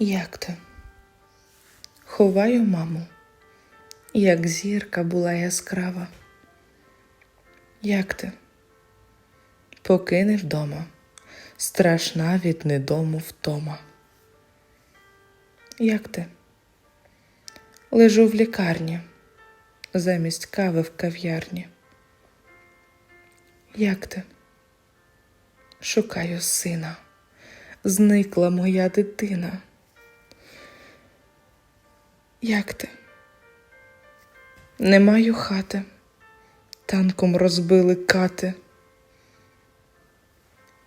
Як ти? Ховаю маму, як зірка була яскрава. Як ти? Покине вдома, страшна від недому втома. Як ти? Лежу в лікарні, замість кави в кав'ярні. Як ти? Шукаю сина, зникла моя дитина. Як ти? Не маю хати, танком розбили кати.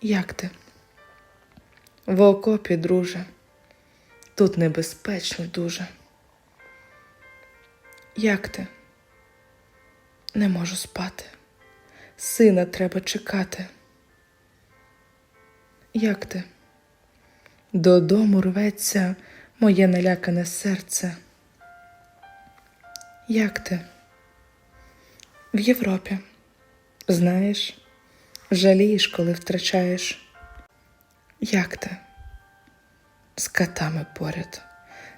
Як ти? В окопі, друже, тут небезпечно дуже. Як ти? Не можу спати, сина треба чекати. Як ти? Додому рветься моє налякане серце. Як ти? В Європі. Знаєш, жалієш, коли втрачаєш. Як ти? З катами поряд.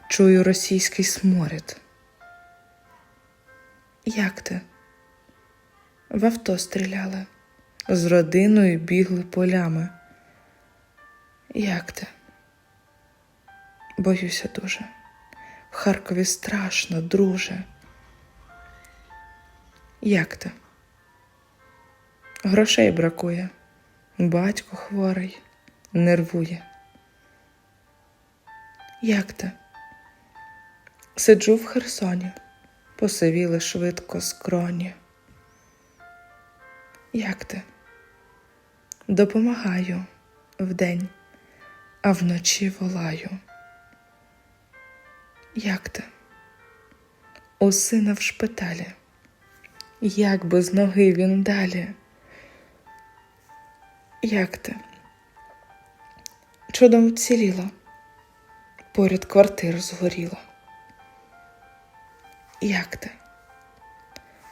Чую російський сморід. Як ти? В авто стріляли, з родиною бігли полями. Як ти? Боюся дуже. В Харкові страшно, друже. Як ти? Грошей бракує. Батько хворий, нервує. Як ти? Сиджу в Херсоні, посивіли швидко скроні. Як ти? Допомагаю вдень, а вночі волаю. Як ти? У сина в шпиталі. Як без ноги він далі? Як ти? Чудом вціліла, поряд квартира згоріла. Як ти?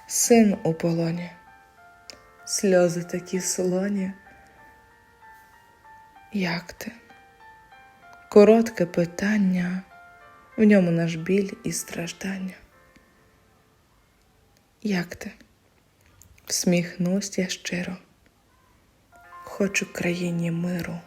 Син у полоні, сльози такі солоні. Як ти? Коротке питання, в ньому наш біль і страждання. Як ти? Всміхнусь я щиро, хочу країні миру.